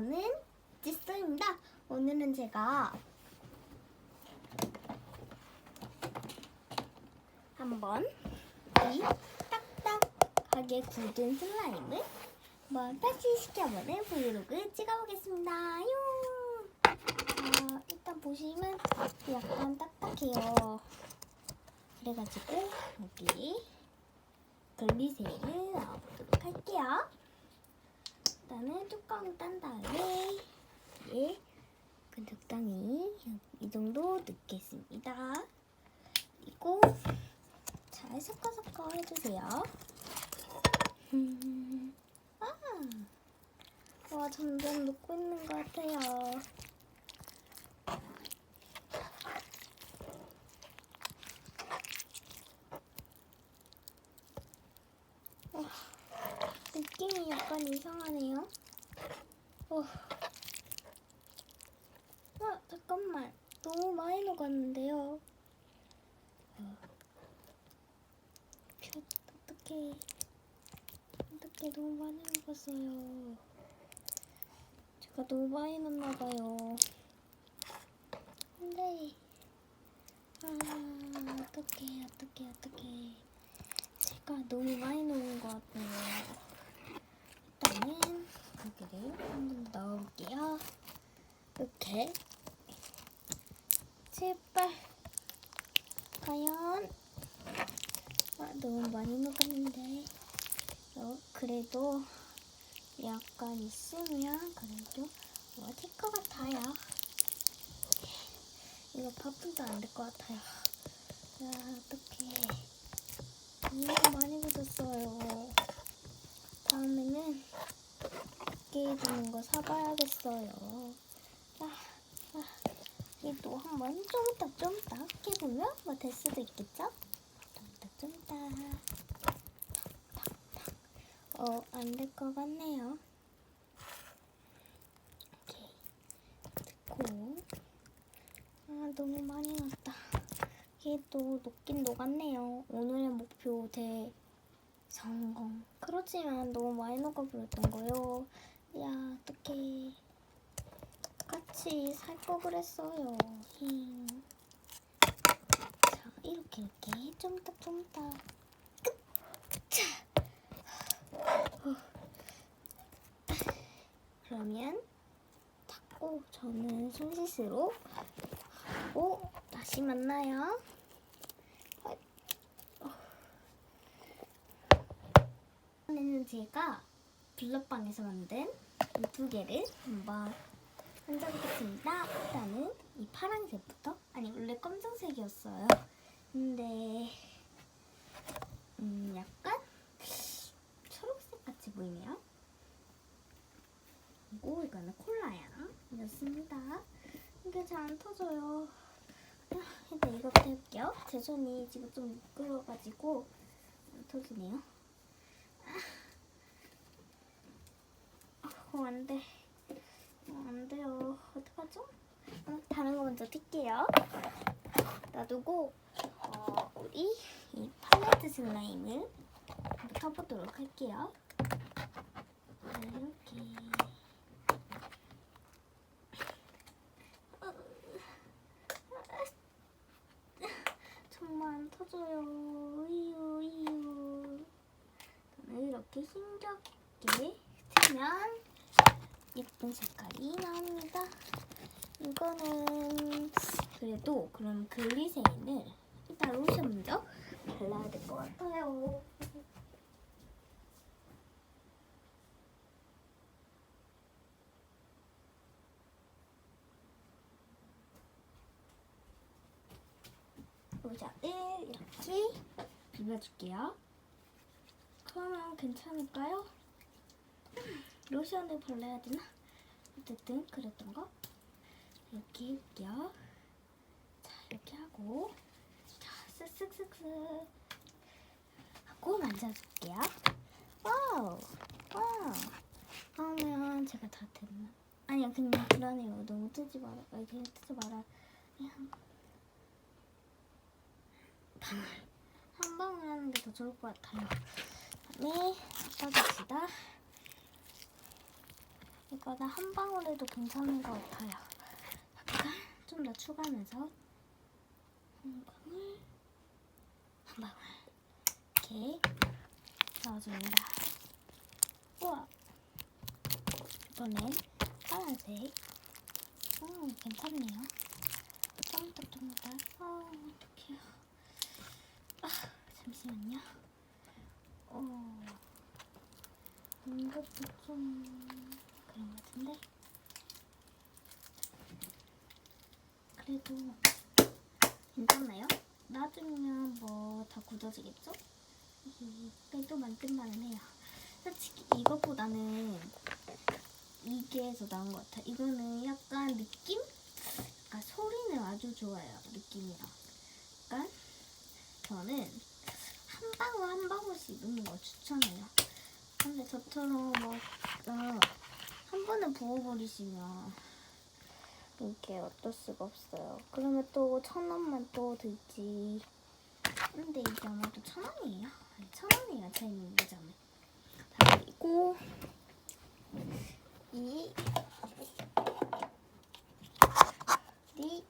저는 지스입니다. 오늘은 제가 한번 이 딱딱하게 굳은 슬라임을 한번 탈취시켜보는 브이로그 찍어보겠습니다. 용! 어, 일단 보시면 약간 딱딱해요. 그래가지고 여기 글리세를 넣어보도록 할게요. 뚜껑을 딴 다음에 예, 그 적당히 이 정도 넣겠습니다. 그리고 잘 섞어 섞어 해주세요. 음, 아, 와 점점 녹고 있는 것 같아요. 와, 느낌이 약간 이상하네요. 어. 아, 잠깐만. 너무 많이 녹았는데요. 어. 표, 어떡해. 어떡해, 너무 많이 녹았어요. 제가 너무 많이 넣었나봐요. 안 돼. 아, 어떡해, 어떡해, 어떡해. 제가 너무 많이 넣은 것 같아요. 일단은 여기를 한 번 넣어볼게요. 이렇게. 제발. 과연. 아, 너무 많이 녹았는데. 어, 그래도 약간 있으면 그래도 맞을 것 같아요. 이거 밥분도 안 될 것 같아요. 야, 어떡해. 너무 많이 묻었어요. 다음에는 깨 주는 거 사봐야겠어요. 한번 좀 이따 좀 이따 깨보면 뭐 될 수도 있겠죠? 좀 이따 좀. 어, 안 될 것 같네요. 듣고. 아, 너무 많이 났다. 또 녹긴 녹았네요. 오늘의 목표 대 성공. 그렇지만 너무 많이 녹아버렸던 거요. 야, 어떡해. 같이 살 거 그랬어요. 힝. 자, 이렇게 이렇게 좀 이따 좀 이따. 끝! 자. 후. 그러면 닫고 저는 손짓으로 하고 다시 만나요. 이번에는 제가 블럭방에서 만든 이 두 개를 한번 만져보겠습니다. 일단은 이 파란색부터 아니 원래 검정색이었어요. 근데 음 약간 초록색 같이 보이네요. 그리고 이거는 콜라향 이었습니다. 이게 잘 안 터져요. 아, 일단 이것도 해볼게요. 제 손이 지금 좀 미끄러워가지고 안 터지네요. 어, 안 돼. 어, 안 돼요. 어떡하죠? 어, 다른 거 먼저 튈게요. 놔두고, 어, 우리 이 팔레트 슬라임을 한번 터보도록 할게요. 자, 이렇게. 정말 안 터져요. 이유, 이유. 이렇게 힘겹게 트면 예쁜 색깔이 나옵니다. 이거는 그래도 그럼 글리세인을 일단 로션 먼저 발라야 될 것 같아요. 로션을 이렇게 비벼줄게요. 그러면 괜찮을까요? 로션을 발라야 되나? 어쨌든 그랬던 거 이렇게 해볼게요. 자 이렇게 하고 자 쓱쓱쓱쓱 하고 만져줄게요. 와우 와우 그러면 제가 다 됐나? 아니야 그냥 그러네요. 너무 뜨지 마라. 아니 그냥 뜨지 마라. 그냥 방울 한 방울 하는 게 더 좋을 것 같아요. 네, 닦아줍시다. 이거는 한 방울에도 괜찮은 것 같아요. 약간 좀 더 추가하면서 한 방울, 한 방울 이렇게 넣어줍니다. 우와, 이번엔 파란색. 음, 괜찮네요. 더. 아, 어떡해요. 아, 잠시만요. 어, 이것도 좀 그런 것 같은데. 그래도 괜찮나요? 놔두면 뭐 다 굳어지겠죠? 그래도 만들만은 해요. 솔직히 이것보다는 이게 더 나은 것 같아. 이거는 약간 느낌? 약간 소리는 아주 좋아요. 느낌이랑. 약간 저는 한 방울 한 방울씩 넣는 거 추천해요. 근데 저처럼 뭐, 어, 한 번에 부어버리시면 이게 어쩔 수가 없어요. 그러면 또 천 원만 또 들지. 근데 이게 아마도 천 원이에요. 천 원이에요. 제. 자, 그리고 이, 이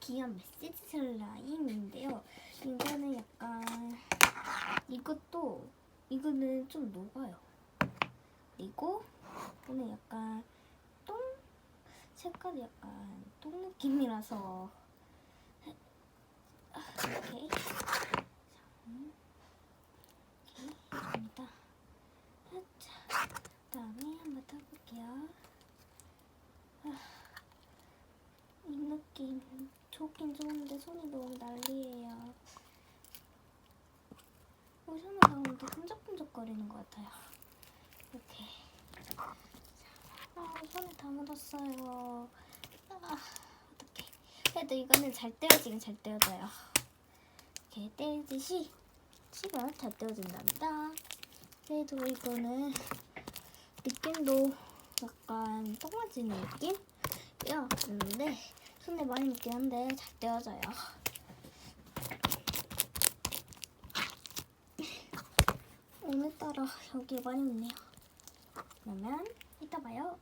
귀여운 메시지 슬라임인데요. 이거는 약간 이것도 이거는 좀 녹아요. 그리고 이거는 약간 똥 색깔이 약간 똥 느낌이라서 아, 이렇게 자. 자, 그다음에 한번 타볼게요. 아, 이 느낌 좋긴 좋은데 손이 너무 난리예요. 로션을 나오는데 끈적끈적거리는 것 같아요. 이렇게. 아, 손에 다 묻었어요. 아, 어떡해. 그래도 이거는 잘 떼어지긴 잘 떼어져요. 이렇게 떼듯이 치면 잘 떼어진답니다. 그래도 이거는 느낌도 약간 똥아지는 느낌이요. 있는데 손에 많이 묻긴 한데 잘 떼어져요. 오늘따라 여기 많이 묻네요. 그러면 이따 봐요.